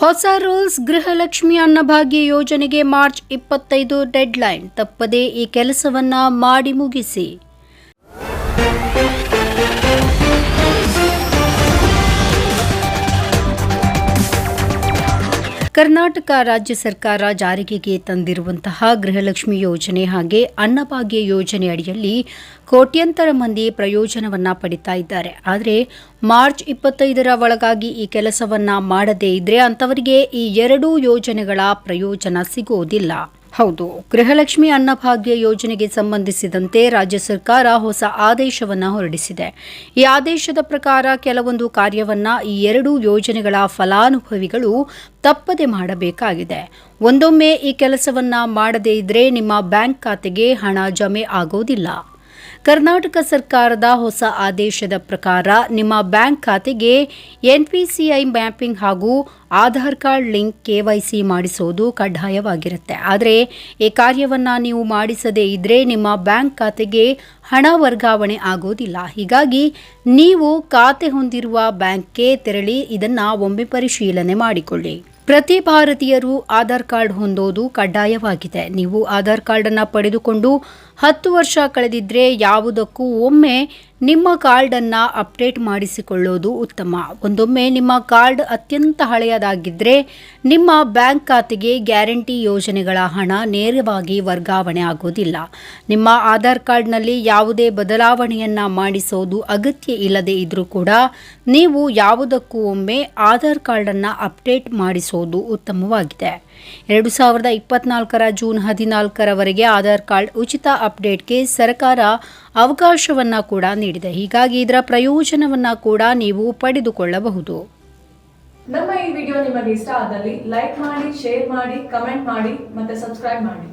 ಹೊಸ ರೂಲ್ಸ್ ಗೃಹಲಕ್ಷ್ಮಿ ಅನ್ನಭಾಗ್ಯ ಯೋಜನೆಗೆ ಮಾರ್ಚ್ ಇಪ್ಪತ್ತೈದು ಡೆಡ್ಲೈನ್. ತಪ್ಪದೇ ಈ ಕೆಲಸವನ್ನ ಮಾಡಿ ಮುಗಿಸಿ. ಕರ್ನಾಟಕ ರಾಜ್ಯ ಸರ್ಕಾರ ಜಾರಿಗೆಗೆ ತಂದಿರುವಂತಹ ಗೃಹಲಕ್ಷ್ಮಿ ಯೋಜನೆ ಹಾಗೆ ಅನ್ನಭಾಗ್ಯ ಯೋಜನೆ ಅಡಿಯಲ್ಲಿ ಕೋಟ್ಯಂತರ ಮಂದಿ ಪ್ರಯೋಜನವನ್ನ ಪಡಿತಾ ಇದ್ದಾರೆ. ಆದರೆ ಮಾರ್ಚ್ ಇಪ್ಪತ್ತೈದರ ಒಳಗಾಗಿ ಈ ಕೆಲಸವನ್ನ ಮಾಡದೇ ಇದ್ರೆ ಅಂತವರಿಗೆ ಈ ಎರಡೂ ಯೋಜನೆಗಳ ಪ್ರಯೋಜನ ಸಿಗೋದಿಲ್ಲ. ಹೌದು. ಗೃಹಲಕ್ಷ್ಮಿ ಅನ್ನಭಾಗ್ಯ ಯೋಜನೆಗೆ ಸಂಬಂಧಿಸಿದಂತೆ ರಾಜ್ಯ ಸರ್ಕಾರ ಹೊಸ ಆದೇಶವನ್ನ ಹೊರಡಿಸಿದೆ. ಈ ಆದೇಶದ ಪ್ರಕಾರ ಕೆಲವೊಂದು ಕಾರ್ಯವನ್ನ ಈ ಎರಡೂ ಯೋಜನೆಗಳ ಫಲಾನುಭವಿಗಳು ತಪ್ಪದೆ ಮಾಡಬೇಕಾಗಿದೆ. ಒಂದೊಮ್ಮೆ ಈ ಕೆಲಸವನ್ನ ಮಾಡದೇ ಇದ್ರೆ ನಿಮ್ಮ ಬ್ಯಾಂಕ್ ಖಾತೆಗೆ ಹಣ ಜಮೆ ಆಗೋದಿಲ್ಲ. ಕರ್ನಾಟಕ ಸರ್ಕಾರದ ಹೊಸ ಆದೇಶದ ಪ್ರಕಾರ ನಿಮ್ಮ ಬ್ಯಾಂಕ್ ಖಾತೆಗೆ ಎನ್ಪಿಸಿಐ ಮ್ಯಾಪಿಂಗ್ ಹಾಗೂ ಆಧಾರ್ ಕಾರ್ಡ್ ಲಿಂಕ್ ಕೆವೈಸಿ ಮಾಡಿಸೋದು ಕಡ್ಡಾಯವಾಗಿರುತ್ತೆ. ಆದರೆ ಈ ಕಾರ್ಯವನ್ನು ನೀವು ಮಾಡಿಸದೇ ಇದ್ದರೆ ನಿಮ್ಮ ಬ್ಯಾಂಕ್ ಖಾತೆಗೆ ಹಣ ವರ್ಗಾವಣೆ ಆಗೋದಿಲ್ಲ. ಹೀಗಾಗಿ ನೀವು ಖಾತೆ ಹೊಂದಿರುವ ಬ್ಯಾಂಕ್ಗೆ ತೆರಳಿ ಇದನ್ನು ಒಮ್ಮೆ ಪರಿಶೀಲನೆ ಮಾಡಿಕೊಳ್ಳಿ. ಪ್ರತಿ ಭಾರತೀಯರು ಆಧಾರ್ ಕಾರ್ಡ್ ಹೊಂದೋದು ಕಡ್ಡಾಯವಾಗಿದೆ. ನೀವು ಆಧಾರ್ ಕಾರ್ಡನ್ನು ಪಡೆದುಕೊಂಡು ಹತ್ತು ವರ್ಷ ಕಳೆದಿದ್ದರೆ ಯಾವುದಕ್ಕೂ ಒಮ್ಮೆ ನಿಮ್ಮ ಕಾರ್ಡನ್ನು ಅಪ್ಡೇಟ್ ಮಾಡಿಸಿಕೊಳ್ಳೋದು ಉತ್ತಮ. ಒಂದೊಮ್ಮೆ ನಿಮ್ಮ ಕಾರ್ಡ್ ಅತ್ಯಂತ ಹಳೆಯದಾಗಿದ್ದರೆ ನಿಮ್ಮ ಬ್ಯಾಂಕ್ ಖಾತೆಗೆ ಗ್ಯಾರಂಟಿ ಯೋಜನೆಗಳ ಹಣ ನೇರವಾಗಿ ವರ್ಗಾವಣೆ ಆಗೋದಿಲ್ಲ. ನಿಮ್ಮ ಆಧಾರ್ ಕಾರ್ಡ್ನಲ್ಲಿ ಯಾವುದೇ ಬದಲಾವಣೆಯನ್ನು ಮಾಡಿಸೋದು ಅಗತ್ಯ ಇಲ್ಲದೆ ಇದ್ದರೂ ಕೂಡ ನೀವು ಯಾವುದಕ್ಕೂ ಒಮ್ಮೆ ಆಧಾರ್ ಕಾರ್ಡನ್ನು ಅಪ್ಡೇಟ್ ಮಾಡಿಸೋದು ಉತ್ತಮವಾಗಿದೆ. ಎರಡು ಸಾವಿರದ ಇಪ್ಪತ್ನಾಲ್ಕರ ಜೂನ್ ಹದಿನಾಲ್ಕರವರೆಗೆ ಆಧಾರ್ ಕಾರ್ಡ್ ಉಚಿತ ಅಪ್ಡೇಟ್ಗೆ ಸರ್ಕಾರ ಅವಕಾಶವನ್ನ ಕೂಡ ನೀಡಿದೆ. ಹೀಗಾಗಿ ಇದರ ಪ್ರಯೋಜನವನ್ನ ಕೂಡ ನೀವು ಪಡೆದುಕೊಳ್ಳಬಹುದು. ನಮ್ಮ ಈ ವಿಡಿಯೋ ನಿಮಗೆ ಇಷ್ಟ ಆದಲ್ಲಿ ಲೈಕ್ ಮಾಡಿ, ಶೇರ್ ಮಾಡಿ, ಕಮೆಂಟ್ ಮಾಡಿ ಮತ್ತೆ ಸಬ್ಸ್ಕ್ರೈಬ್ ಮಾಡಿ.